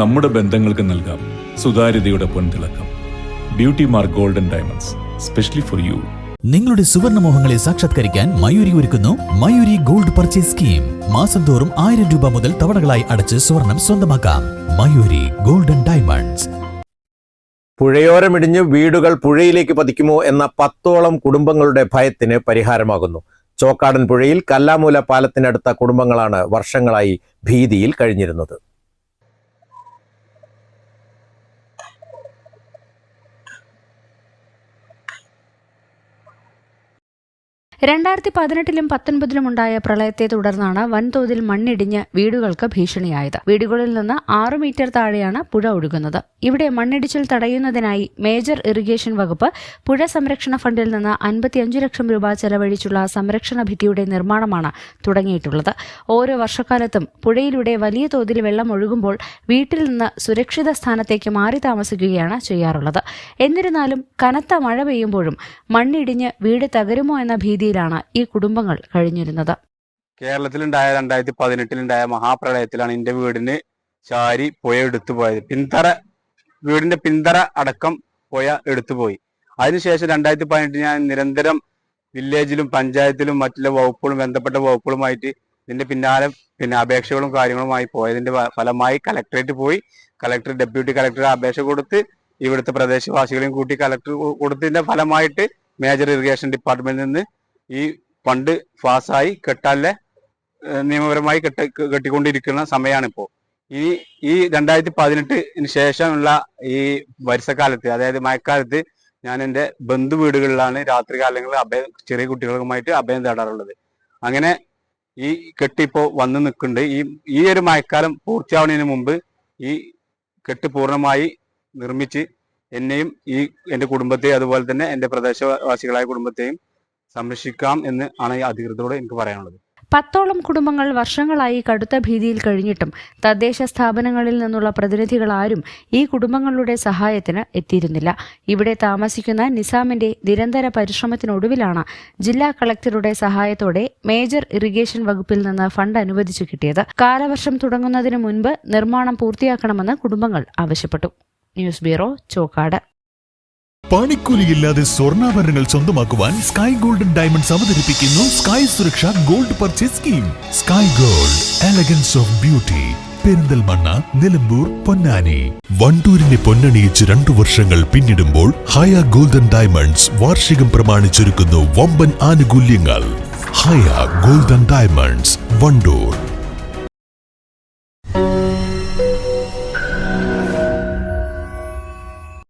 നമ്മുടെ ബന്ധങ്ങൾക്ക് നൽകാം സുതാര്യതയുടെ പൊൻതിളക്കം. Beauty mark golden diamonds specially for you നിങ്ങളുടെ സുവർണമോഹങ്ങളെ സാക്ഷാത്കരിക്കാൻ മയൂരി ഒരുക്കുന്നു മയൂരി ഗോൾഡ് പർച്ചേസ് സ്കീം മാസം തോറും ആയിരം രൂപ മുതൽ തവണകളായി അടച്ച് സ്വർണം സ്വന്തമാക്കാം. മയൂരി ഗോൾഡൻ ഡയമണ്ട്സ് പുഴയോരമിടിഞ്ഞ് വീടുകൾ പുഴയിലേക്ക് പതിക്കുമോ എന്ന പത്തോളം കുടുംബങ്ങളുടെ ഭയത്തിന് പരിഹാരമാകുന്നു. ചോക്കാടൻ പുഴയിൽ കല്ലാമൂല പാലത്തിനടുത്ത കുടുംബങ്ങളാണ് വർഷങ്ങളായി ഭീതിയിൽ കഴിഞ്ഞിരുന്നത്. രണ്ടായിരത്തി പതിനെട്ടിലും പത്തൊൻപതിലും ഉണ്ടായ പ്രളയത്തെ തുടർന്നാണ് വൻതോതിൽ മണ്ണിടിഞ്ഞ് വീടുകൾക്ക് ഭീഷണിയായത്. വീടുകളിൽ നിന്ന് ആറു മീറ്റർ താഴെയാണ് പുഴ ഒഴുകുന്നത്. ഇവിടെ മണ്ണിടിച്ചിൽ തടയുന്നതിനായി മേജർ ഇറിഗേഷൻ വകുപ്പ് പുഴ സംരക്ഷണ ഫണ്ടിൽ നിന്ന് അൻപത്തിയഞ്ചു ലക്ഷം രൂപ ചെലവഴിച്ചുള്ള സംരക്ഷണ ഭിത്തിയുടെ നിർമ്മാണമാണ് തുടങ്ങിയിട്ടുള്ളത്. ഓരോ വർഷക്കാലത്തും പുഴയിലൂടെ വലിയ തോതിൽ വെള്ളം ഒഴുകുമ്പോൾ വീട്ടിൽ നിന്ന് സുരക്ഷിത സ്ഥാനത്തേക്ക് മാറി താമസിക്കുകയാണ് ചെയ്യാറുള്ളത്. എന്നിരുന്നാലും കനത്ത മഴ പെയ്യുമ്പോഴും മണ്ണിടിഞ്ഞ് വീട് തകരുമോ എന്ന ഭീതിയിലാണ് ഈ കുടുംബങ്ങൾ കഴിഞ്ഞിരുന്നത്. കേരളത്തിലുണ്ടായ രണ്ടായിരത്തി പതിനെട്ടിലുണ്ടായ മഹാപ്രളയത്തിലാണ് എന്റെ വീടിന് ചാരി പുഴ എടുത്തു പോയത്. പിന്തറ വീടിന്റെ പിന്തറ അടക്കം പുഴ എടുത്തു പോയി. അതിനുശേഷം രണ്ടായിരത്തി പതിനെട്ടിൽ ഞാൻ നിരന്തരം വില്ലേജിലും പഞ്ചായത്തിലും മറ്റുള്ള വകുപ്പുകളും ബന്ധപ്പെട്ട വകുപ്പുകളുമായിട്ട് ഇതിന്റെ പിന്നാലെ പിന്നെ അപേക്ഷകളും കാര്യങ്ങളുമായി പോയതിന്റെ ഫലമായി കലക്ടറേറ്റ് പോയി. കലക്ടർ ഡെപ്യൂട്ടി കലക്ടർ അപേക്ഷ കൊടുത്ത് ഇവിടുത്തെ പ്രദേശവാസികളെയും കൂട്ടി കലക്ടർ കൊടുത്തതിന്റെ ഫലമായിട്ട് മേജർ ഇറിഗേഷൻ ഡിപ്പാർട്ട്മെന്റിൽ നിന്ന് ഈ ഫണ്ട് പാസ്സായി കെട്ടാലെ നിയമപരമായി കെട്ട കെട്ടിക്കൊണ്ടിരിക്കുന്ന സമയമാണിപ്പോ ഈ ഈ രണ്ടായിരത്തി പതിനെട്ടിന് ശേഷമുള്ള ഈ വരിസക്കാലത്ത് അതായത് മഴക്കാലത്ത് ഞാൻ എന്റെ ബന്ധു വീടുകളിലാണ് രാത്രി കാലങ്ങളിൽ അഭയം ചെറിയ കുട്ടികളുമായിട്ട് അഭയം തേടാറുള്ളത്. അങ്ങനെ ഈ കെട്ടിപ്പോ വന്ന് നിൽക്കുന്നുണ്ട്. ഈ ഈ ഒരു മഴക്കാലം പൂർത്തിയാവുന്നതിന് മുമ്പ് ഈ കെട്ട് പൂർണമായി നിർമ്മിച്ച് എന്നെയും ഈ എന്റെ കുടുംബത്തെയും അതുപോലെ തന്നെ എന്റെ പ്രദേശവാസികളായ കുടുംബത്തെയും സംരക്ഷിക്കാം എന്ന് ആണ് ഈ അധികൃതരോട് എനിക്ക് പറയാനുള്ളത്. പത്തോളം കുടുംബങ്ങൾ വർഷങ്ങളായി കടുത്ത ഭീതിയിൽ കഴിഞ്ഞിട്ടും തദ്ദേശ സ്ഥാപനങ്ങളിൽ നിന്നുള്ള പ്രതിനിധികൾ ആരും ഈ കുടുംബങ്ങളുടെ സഹായത്തിന് എത്തിയിരുന്നില്ല. ഇവിടെ താമസിക്കുന്ന നിസാമിന്റെ നിരന്തര പരിശ്രമത്തിനൊടുവിലാണ് ജില്ലാ കളക്ടറുടെ സഹായത്തോടെ മേജർ ഇറിഗേഷൻ വകുപ്പിൽ നിന്ന് ഫണ്ട് അനുവദിച്ചു കിട്ടിയത്. കാലവർഷം തുടങ്ങുന്നതിന് മുൻപ് നിർമ്മാണം പൂർത്തിയാക്കണമെന്ന് കുടുംബങ്ങൾ ആവശ്യപ്പെട്ടു. News bureau Chokkad. പണിക്കൂലിയില്ലാതെ സ്വർണാഭരണങ്ങൾ സ്വന്തമാക്കുവാൻ സ്കൈ ഗോൾഡൻ ഡയമണ്ട്സ് അവതരിപ്പിക്കുന്നു സ്കൈ സുരക്ഷ gold purchase scheme sky gold elegance of beauty Perinthalmanna Nilambur Ponnani. വണ്ടൂരിനെ പൊന്നണിയിച്ച് രണ്ടു വർഷങ്ങൾ പിന്നിടുമ്പോൾ ഹയ ഗോൾഡൻ ഡയമണ്ട്സ് വാർഷികം പ്രമാണിച്ചൊരുക്കുന്നു വമ്പൻ ആനുകൂല്യങ്ങൾ. Haya Golden Diamonds Wandoor.